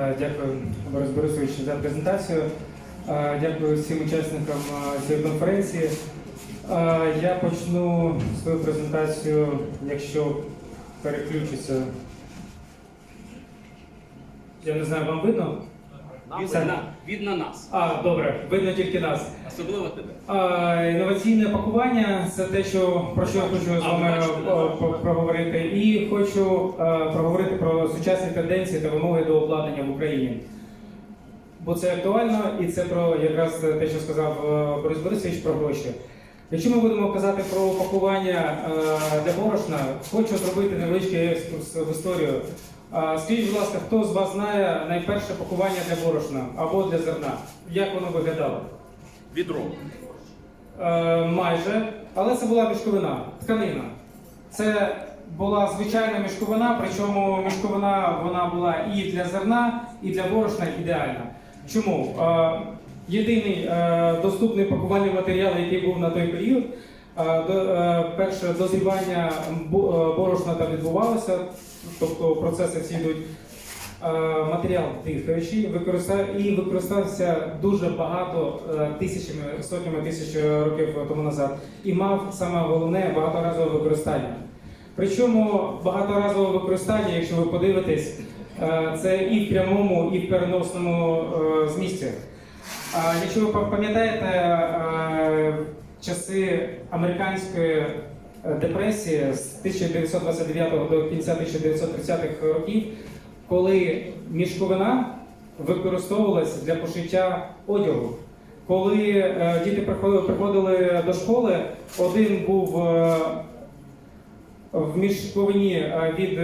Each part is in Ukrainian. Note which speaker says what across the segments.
Speaker 1: Е, Дякую, Борис Борисович, за презентацію. Е, Дякую всім учасникам е, цієї конференції. Я почну свою презентацію, якщо переключиться. Я не знаю, вам видно?
Speaker 2: Нам
Speaker 1: Це-
Speaker 2: видно, видно нас,
Speaker 1: А, добре, видно тільки нас.
Speaker 2: особливо тебе.
Speaker 1: А, Інноваційне пакування це те, що про що я хочу з
Speaker 2: А,
Speaker 1: вами
Speaker 2: бачите, да.
Speaker 1: о, по- проговорити. І хочу е, проговорити про сучасні тенденції та вимоги до обладнання в Україні. Бо це актуально і це про якраз те, що сказав е, Борис Борисович про гроші. Якщо ми будемо казати про пакування е, для борошна, хочу зробити невеличкий екскурс в історію. Скажіть, будь ласка, хто з вас знає найперше пакування для борошна або для зерна? Як воно виглядало?
Speaker 2: Відро.
Speaker 1: Е, майже, але це була мішковина, тканина. Це була звичайна мішковина, причому мішковина вона була і для зерна, і для борошна ідеальна. Чому? Е, єдиний е, доступний пакувальний матеріал, який був на той період, перше дозрівання е, борошна там відбувалося, тобто процеси всі йдуть. Е, Матеріал дихаючий і використався дуже багато е, тисячами, сотнями тисяч років тому назад, і мав саме головне багаторазове використання. Причому багаторазове використання, якщо ви подивитесь, е, це і в прямому, і в переносному е, змісті. Якщо ви пам'ятаєте е, часи американської е, депресії з 1929 до кінця 1930-х років, коли мішковина використовувалася для пошиття одягу. Коли е, діти приходили, до школи, один був е, в мішковині від,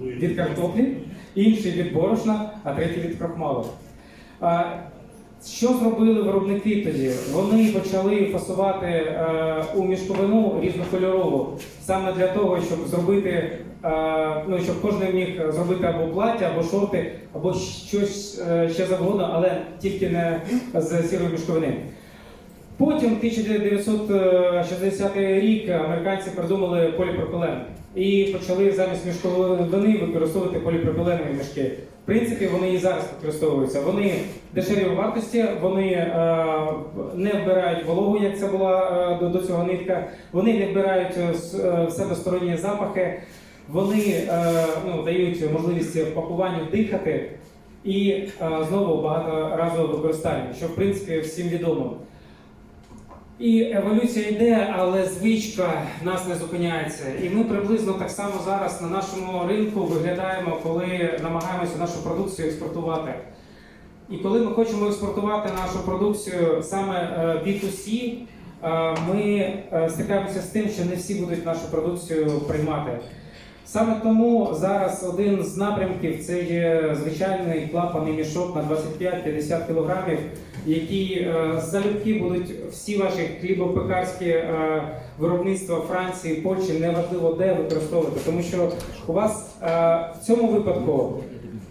Speaker 1: від картоплі, інший від борошна, а третій від крахмалу. Що зробили виробники тоді? Вони почали фасувати е, у мішковину різнокольорову, саме для того, щоб зробити, е, ну щоб кожен міг зробити або плаття, або шорти, або щось е, ще завгодно, але тільки не з сірої мішковини. Потім 1960 рік американці придумали поліпропілен і почали замість мішковини використовувати поліпропіленові мішки. В принципі, вони і зараз використовуються. Вони дешеві в вартості, вони е, не вбирають вологу, як це була е, до, цього нитка. Вони не вбирають е, е, в себе сторонні запахи. Вони е, ну, дають можливість пакуванню дихати і е, знову багаторазове використання, що в принципі всім відомо. І еволюція йде, але звичка нас не зупиняється. І ми приблизно так само зараз на нашому ринку виглядаємо, коли намагаємося нашу продукцію експортувати. І коли ми хочемо експортувати нашу продукцію саме е, B2C, е, ми е, стикаємося з тим, що не всі будуть нашу продукцію приймати. Саме тому зараз один з напрямків це є звичайний клапаний мішок на 25-50 кг, які е, залюбки будуть всі ваші хлібопекарські е, виробництва Франції, Польщі, неважливо де використовувати, тому що у вас е, в цьому випадку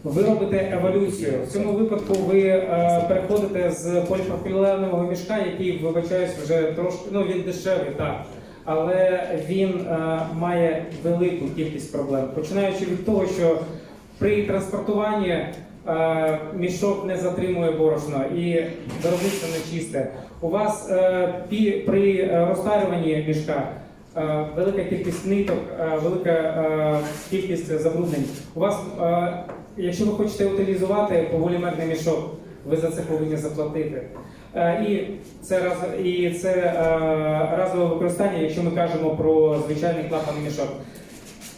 Speaker 1: ви робите еволюцію. В цьому випадку ви е, переходите з поліпропіленового мішка, який вибачаюсь вже трошки, ну він дешевий, так. Але він е, має велику кількість проблем, починаючи від того, що при транспортуванні е, мішок не затримує борошно і виробництво не чисте. У вас е, при розтарюванні мішка велика кількість ниток, велика кількість забруднень. У вас, якщо ви хочете утилізувати полімерний мішок, ви за це повинні заплатити. Е, І це раз і це е, разове використання, якщо ми кажемо про звичайний клапаний мішок.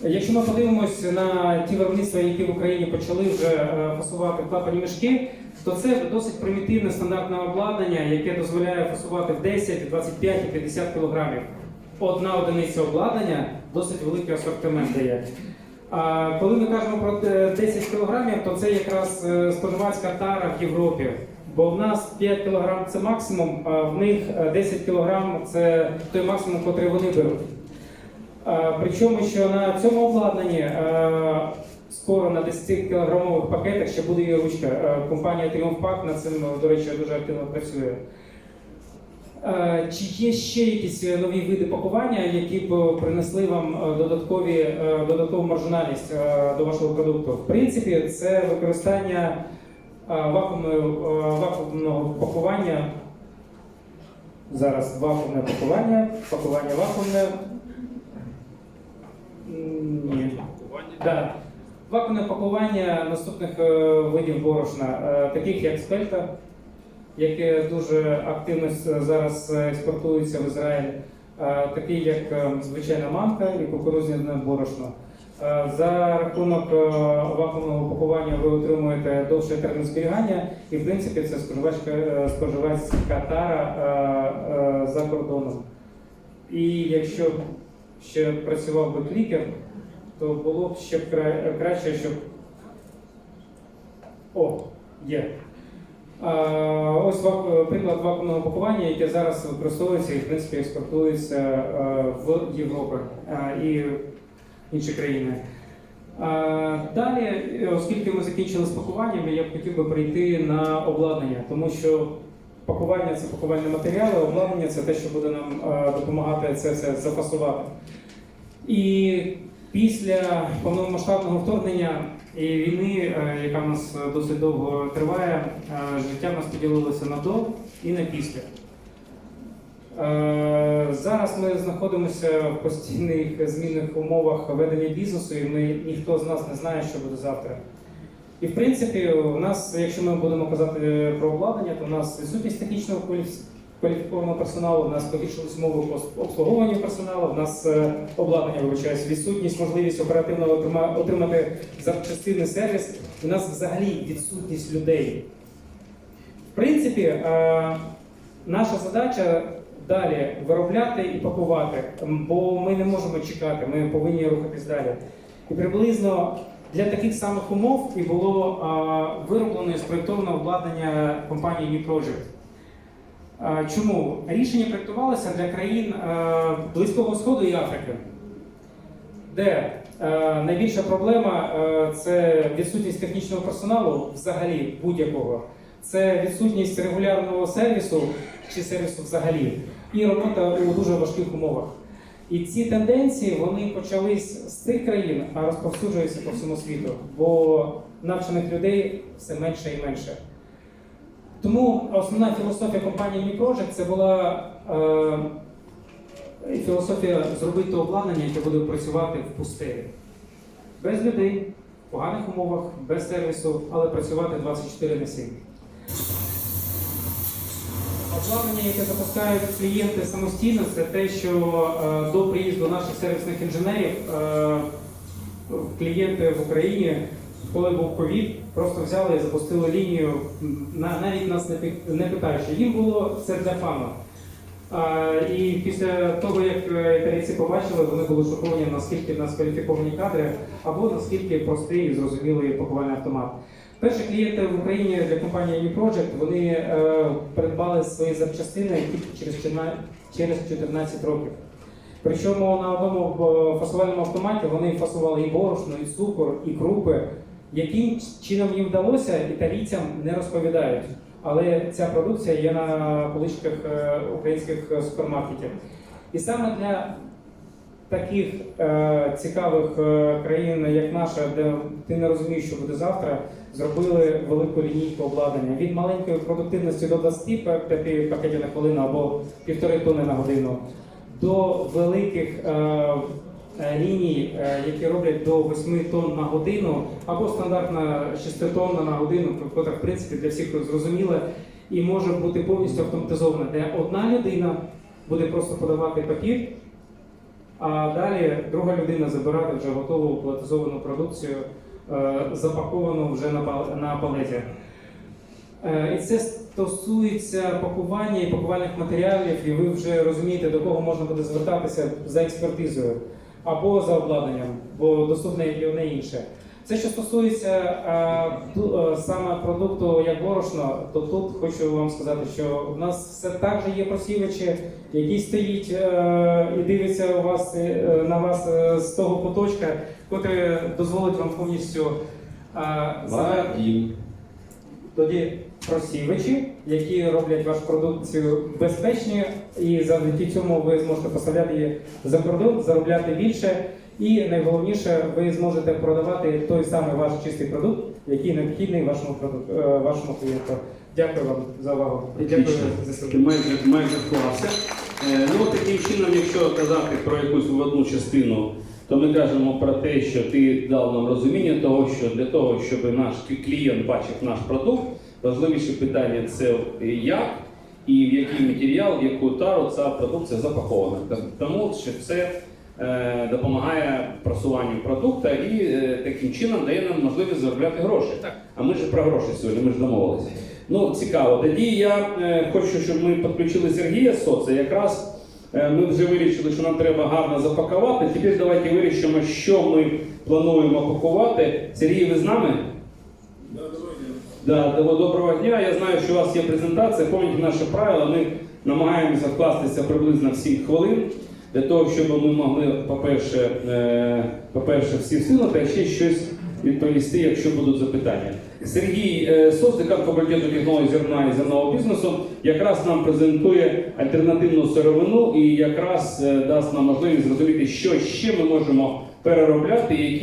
Speaker 1: Якщо ми подивимося на ті виробництва, які в Україні почали вже е, фасувати клапані мішки, то це досить примітивне стандартне обладнання, яке дозволяє фасувати в 10, 25 і 50 кг. Одна одиниця обладнання досить великий асортимент дає. А коли ми кажемо про е, 10 кг, то це якраз споживацька тара в Європі. Бо в нас 5 кг це максимум, а в них е, 10 кг це той максимум, який вони беруть. Причому, що на цьому обладнанні е, скоро на 10 кілограмових пакетах ще буде і ручка. Е, Компанія Triumph над цим, до речі, дуже активно працює. Е, Чи є ще якісь е, нові види пакування, які б е, принесли вам е, додаткові, е, додаткову маржинальність е, до вашого продукту? В принципі, це використання е, е, вакуумного пакування. Зараз вакуумне пакування, пакування вакуумне. Ні. Да. Вакуумне пакування наступних е, видів борошна, е, таких як спельта, яке дуже активно зараз е, експортується в Ізраїль, е, такий як е, звичайна манка і кукурудзяне борошно. Е, За рахунок е, вакуумного пакування ви отримуєте довше термін зберігання, і в принципі це споживачка е, споживацька тара е, за кордоном. І якщо ще працював би клікер, то було б ще краще, щоб. О, є. Ось приклад вакуумного пакування, яке зараз використовується і в принципі експортується в Європу і в інші країни. Далі, оскільки ми закінчили з пакуванням, я б хотів би перейти на обладнання, тому що пакування це пакувальні матеріали, обладнання це те, що буде нам допомагати це все зафасувати. І після повномасштабного вторгнення і війни, е, яка в нас досить довго триває, е, життя в нас поділилося на до і на після. Е, Зараз ми знаходимося в постійних змінних умовах ведення бізнесу, і ми ніхто з нас не знає, що буде завтра. І в принципі, у нас, якщо ми будемо казати про обладнання, то у нас відсутність технічного кваліфікованого персоналу, у нас погіршились умови по обслуговуванню персоналу, у нас е, обладнання вибачаюсь, відсутність, можливість оперативно отримати запчастинний сервіс. У нас взагалі відсутність людей. В принципі, е, наша задача далі виробляти і пакувати, бо ми не можемо чекати, ми повинні рухатись далі. І приблизно для таких самих умов і було вироблено і спроєктовано обладнання компанії New Project. Чому? Рішення проєктувалося для країн е, Близького Сходу і Африки, де е, найбільша проблема е, це відсутність технічного персоналу взагалі будь-якого. Це відсутність регулярного сервісу чи сервісу взагалі, і робота у дуже важких умовах. І ці тенденції вони почались з цих країн, а розповсюджуються по всьому світу, бо навчених людей все менше і менше. Тому основна філософія компанії New це була е, філософія зробити обладнання, яке буде працювати в пустелі. Без людей, в поганих умовах, без сервісу, але працювати 24 на 7. Обладнання, яке запускають клієнти самостійно, це те, що е, до приїзду наших сервісних інженерів е, клієнти в Україні, коли був ковід, просто взяли і запустили лінію, навіть нас не, питаючи. Їм було це для фану. І після того, як е, італійці побачили, вони були шоковані, наскільки в нас кваліфіковані кадри, або наскільки простий і зрозумілий пакувальний автомат. Перші клієнти в Україні для компанії New Project вони е, придбали свої запчастини тільки через 14, через 14 років. Причому на одному е, фасувальному автоматі вони фасували і борошно, і цукор, і крупи. Яким чином їм вдалося, італійцям не розповідають. Але ця продукція є на поличках е, українських е, супермаркетів. І саме для таких е, цікавих е, країн, як наша, де ти не розумієш, що буде завтра, зробили велику лінійку обладнання від маленької продуктивності до 25 пакетів на хвилину або півтори тонни на годину, до великих е, е, ліній, е, які роблять до 8 тонн на годину, або стандартна 6 тонна на годину, яка в принципі для всіх зрозуміла і може бути повністю автоматизована, де одна людина буде просто подавати папір. А далі друга людина забирати вже готову платизовану продукцію, е, запаковану вже на пал- палеті. Е, І це стосується пакування і пакувальних матеріалів, і ви вже розумієте, до кого можна буде звертатися за експертизою або за обладнанням, бо доступне і одне інше. Це що стосується е, е, саме продукту як борошно, то тут хочу вам сказати, що в нас все так же є просівачі, який стоїть е, і дивиться у вас на вас з того куточка, який дозволить вам повністю е, за тоді просівачі, які роблять вашу продукцію безпечні, і завдяки цьому ви зможете поставляти її за кордон, заробляти більше. І найголовніше, ви зможете продавати той самий ваш чистий продукт, який необхідний вашому продукту, е, вашому клієнту. Дякую вам за увагу. Дякую за
Speaker 3: майже, майже вклався. Е, Ну, таким чином, якщо казати про якусь одну частину, то ми кажемо про те, що ти дав нам розуміння того, що для того, щоб наш клієнт бачив наш продукт, важливіше питання це як і в який матеріал, в яку тару ця продукція запакована. Тому що це допомагає просуванню продукту і е, таким чином дає нам можливість заробляти гроші.
Speaker 2: Так.
Speaker 3: А ми ж про гроші сьогодні, ми ж домовилися. Ну, цікаво. Тоді я е, хочу, щоб ми підключили Сергія Соца. Якраз е, ми вже вирішили, що нам треба гарно запакувати. Тепер давайте вирішимо, що ми плануємо пакувати. Сергій, ви з нами? Да, добро- доброго дня. Я знаю, що у вас є презентація. Пам'ятаєте наше правило. Ми намагаємося вкластися приблизно в 7 хвилин для того, щоб ми могли, по-перше, е, по-перше, всі встигнути, а ще щось відповісти, якщо будуть запитання. Сергій е, Сос, декан факультету технології зерна і зернового бізнесу, якраз нам презентує альтернативну сировину і якраз е, дасть нам можливість зрозуміти, що ще ми можемо переробляти, які